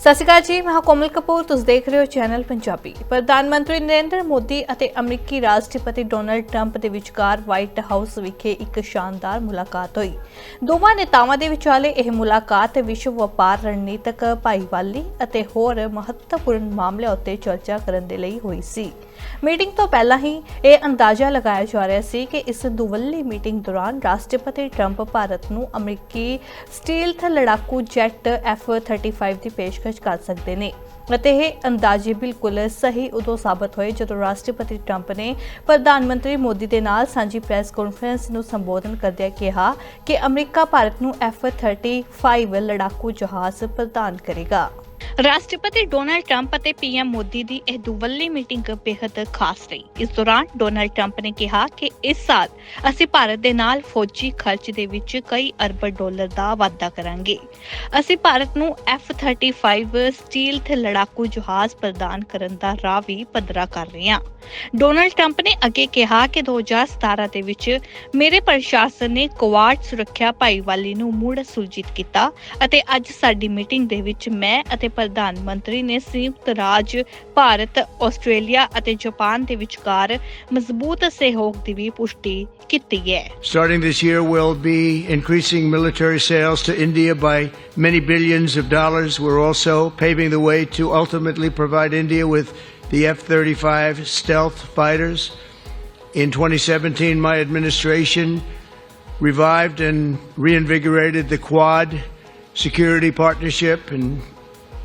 ਸਤਿ ਸ਼੍ਰੀ ਅਕਾਲ ਜੀ, ਮੈਂ ਕੋਮਲ ਕਪੂਰ, ਤੁਸੀਂ ਦੇਖ ਰਹੇ ਹੋ ਚੈਨਲ ਪੰਜਾਬੀ। ਪ੍ਰਧਾਨ ਮੰਤਰੀ ਨਰਿੰਦਰ ਮੋਦੀ ਅਤੇ ਅਮਰੀਕੀ ਰਾਸ਼ਟਰਪਤੀ ਡੋਨਲਡ ਟਰੰਪ ਦੇ ਵਿਚਕਾਰ ਵਾਈਟ ਹਾਊਸ ਵਿਖੇ ਇੱਕ ਸ਼ਾਨਦਾਰ ਮੁਲਾਕਾਤ ਹੋਈ। ਦੋਵਾਂ ਨੇਤਾਵਾਂ ਦੇ ਵਿਚਾਲੇ ਇਹ ਮੁਲਾਕਾਤ ਵਿਸ਼ਵ ਵਪਾਰ ਰਣਨੀਤਕ ਭਾਈਵਾਲੀ ਅਤੇ ਹੋਰ ਮਹੱਤਵਪੂਰਨ ਮਾਮਲਿਆਂ ਉੱਤੇ ਚਰਚਾ ਕਰਨ ਦੇ ਲਈ ਹੋਈ ਸੀ। ਮੀਟਿੰਗ ਤੋਂ ਪਹਿਲਾਂ ਹੀ ਇਹ ਅੰਦਾਜ਼ਾ ਲਗਾਇਆ ਜਾ ਰਿਹਾ ਸੀ ਕਿ ਇਸ ਦੁਵੱਲੀ ਮੀਟਿੰਗ ਦੌਰਾਨ ਰਾਸ਼ਟਰਪਤੀ ਟਰੰਪ ਭਾਰਤ ਨੂੰ ਅਮਰੀਕੀ ਸਟੀਲਥ ਲੜਾਕੂ ਜੈਟ F-35 ਦੀ ਪੇਸ਼ਕਸ਼ ਕਰ ਸਕਦੇ ਨੇ। ਅਤੇ ਇਹ ਅੰਦਾਜ਼ੇ ਬਿਲਕੁਲ ਸਹੀ ਉਦੋਂ ਸਾਬਤ ਹੋਏ ਜਦੋਂ ਰਾਸ਼ਟਰਪਤੀ ਟਰੰਪ ਨੇ ਪ੍ਰਧਾਨ ਮੰਤਰੀ ਮੋਦੀ ਦੇ ਨਾਲ ਸਾਂਝੀ ਪ੍ਰੈਸ ਕਾਨਫਰੰਸ ਨੂੰ ਸੰਬੋਧਨ ਕਰਦਿਆਂ ਕਿਹਾ ਕਿ ਅਮਰੀਕਾ ਭਾਰਤ ਨੂੰ F-35 ਲੜਾਕੂ ਜਹਾਜ਼ ਪ੍ਰਦਾਨ ਕਰੇਗਾ। ਰਾਸ਼ਟਰਪਤੀ ਡੋਨਾਲਡ ਟਰੰਪ ਅਤੇ ਪੀਐਮ ਮੋਦੀ ਦੀ ਇਹ ਦੁਵੱਲੀ ਮੀਟਿੰਗ ਬੇहद ਖਾਸ ਰਹੀ। ਇਸ ਦੌਰਾਨ ਡੋਨਾਲਡ ਟਰੰਪ ਨੇ ਕਿਹਾ ਕਿ ਇਸ ਸਾਲ ਅਸੀਂ ਭਾਰਤ ਦੇ ਨਾਲ ਫੌਜੀ ਖਰਚ ਦੇ ਵਿੱਚ ਕਈ ਅਰਬ ਡਾਲਰ ਦਾ ਵਾਧਾ ਕਰਾਂਗੇ। ਅਸੀਂ ਭਾਰਤ ਨੂੰ F-35 ਸਟੀਲਥ ਲੜਾਕੂ ਜਹਾਜ਼ ਪ੍ਰਦਾਨ ਕਰਨ ਦਾ ਰਾਹ ਵੀ ਪੱਧਰਾ ਕਰ ਰਹੇ ਹਾਂ। ਡੋਨਾਲਡ ਟਰੰਪ ਨੇ ਅੱਗੇ ਕਿਹਾ ਕਿ 2017 ਦੇ ਵਿੱਚ ਮੇਰੇ ਪ੍ਰਸ਼ਾਸਨ ਨੇ ਕੁਆਡ ਸੁਰੱਖਿਆ ਭਾਈਵਾਲੀ ਨੂੰ ਮੁੜ ਸੁਰਜੀਤ ਕੀਤਾ ਅਤੇ ਅੱਜ ਸਾਡੀ ਮੀਟਿੰਗ ਦੇ ਵਿੱਚ ਮੈਂ ਅਤੇ ਪ੍ਰਧਾਨ ਮੰਤਰੀ ਨੇ ਸੰਯੁਕਤ ਰਾਜ ਭਾਰਤ ਆਸਟ੍ਰੇਲੀਆ ਅਤੇ ਜਾਪਾਨ ਦੇ ਵਿਚਕਾਰ ਮਜ਼ਬੂਤ ਸਹਿਯੋਗ ਦੀ ਵੀ ਪੁਸ਼ਟੀ ਕੀਤੀ ਹੈ Starting this year, we'll be increasing military sales to India by many billions of dollars. We're also paving the way to ultimately provide India with the F 35 stealth fighters. In 2017, my administration revived and reinvigorated the Quad security partnership. And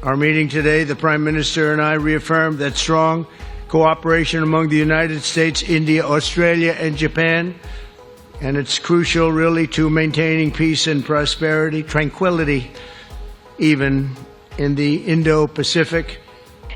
our meeting today, the Prime Minister and I reaffirmed that strong cooperation among the United States, India, Australia, and Japan and it's crucial really to maintaining peace and prosperity, tranquility, even in the Indo Pacific.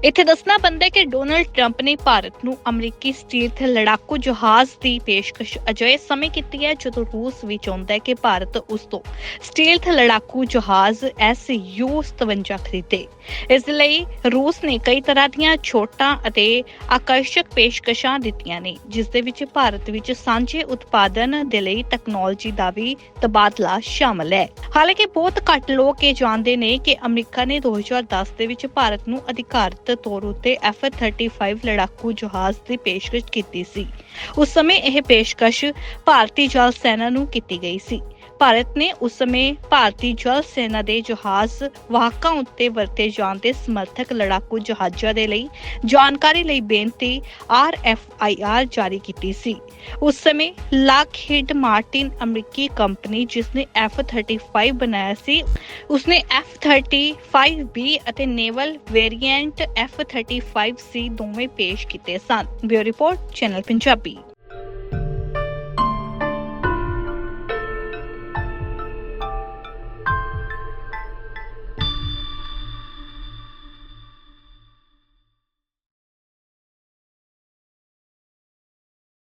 ਇੱਥੇ ਦੱਸਣਾ ਪੈਂਦਾ ਹੈ ਕਿ Donald Trump ਨੇ ਭਾਰਤ ਨੂੰ ਅਮਰੀਕੀ ਸਟੀਲਥ ਲੜਾਕੂ ਜਹਾਜ਼ ਦੀ ਪੇਸ਼ਕਸ਼ ਅਜਿਹੇ ਸਮੇਂ ਕੀਤੀ ਹੈ ਜਦੋਂ ਰੂਸ ਵੀ ਚਾਹੁੰਦਾ ਹੈ ਕਿ ਭਾਰਤ ਉਸ ਤੋਂ ਸਟੀਲਥ ਲੜਾਕੂ ਜਹਾਜ਼ Su-57 ਖਰੀਦੇ। ਇਸ ਲਈ ਰੂਸ ਨੇ ਕਈ ਤਰ੍ਹਾਂ ਦੀਆਂ ਛੋਟਾਂ ਅਤੇ ਆਕਰਸ਼ਕ ਪੇਸ਼ਕਸ਼ਾਂ ਦਿੱਤੀਆਂ ਨੇ, ਜਿਸ ਦੇ ਵਿੱਚ ਭਾਰਤ ਵਿੱਚ ਸਾਂਝੇ ਉਤਪਾਦਨ ਦੇ ਲਈ ਟੈਕਨੋਲੋਜੀ ਦਾ ਵੀ ਤਬਾਦਲਾ ਸ਼ਾਮਲ ਹੈ। ਹਾਲਾਂਕਿ ਬਹੁਤ ਘੱਟ ਲੋਕ ਇਹ ਜਾਣਦੇ ਨੇ ਕਿ ਅਮਰੀਕਾ ਨੇ 2010 ਦੇ ਵਿੱਚ ਭਾਰਤ ਨੂੰ ਅਧਿਕਾਰ ਅਧਿਕਾਰਤ ਤੌਰ ਉੱਤੇ F-35 ਲੜਾਕੂ ਜਹਾਜ਼ ਦੀ ਪੇਸ਼ਕਸ਼ ਕੀਤੀ ਸੀ। ਉਸ ਸਮੇਂ ਇਹ ਪੇਸ਼ਕਸ਼ ਭਾਰਤੀ ਜਲ ਸੈਨਾ ਨੂੰ ਕੀਤੀ ਗਈ ਸੀ। ਭਾਰਤ ਨੇ ਉਸ ਸਮੇਂ ਭਾਰਤੀ ਜਲ ਸੈਨਾ ਦੇ ਜਹਾਜ਼ ਵਾਹਕਾਂ ਉੱਤੇ ਵਰਤੇ ਜਾਣ ਦੇ ਸਮਰਥਕ ਲੜਾਕੂ ਜਹਾਜ਼ਾਂ ਦੇ ਲਈ ਜਾਣਕਾਰੀ ਲਈ ਬੇਨਤੀ RFIR ਜਾਰੀ ਕੀਤੀ ਸੀ। ਉਸ ਸਮੇਂ ਲਾਕਹੀਡ ਮਾਰਟਿਨ ਅਮਰੀਕੀ ਕੰਪਨੀ ਜਿਸ ਨੇ F-35 ਬਣਾਇਆ ਸੀ ਉਸਨੇ F-35B ਅਤੇ ਨੇਵਲ ਵੇਰੀਐਂਟ F-35C ਦੋਵੇਂ ਪੇਸ਼ ਕੀਤੇ ਸਨ। Bureau report, channel Punjabi.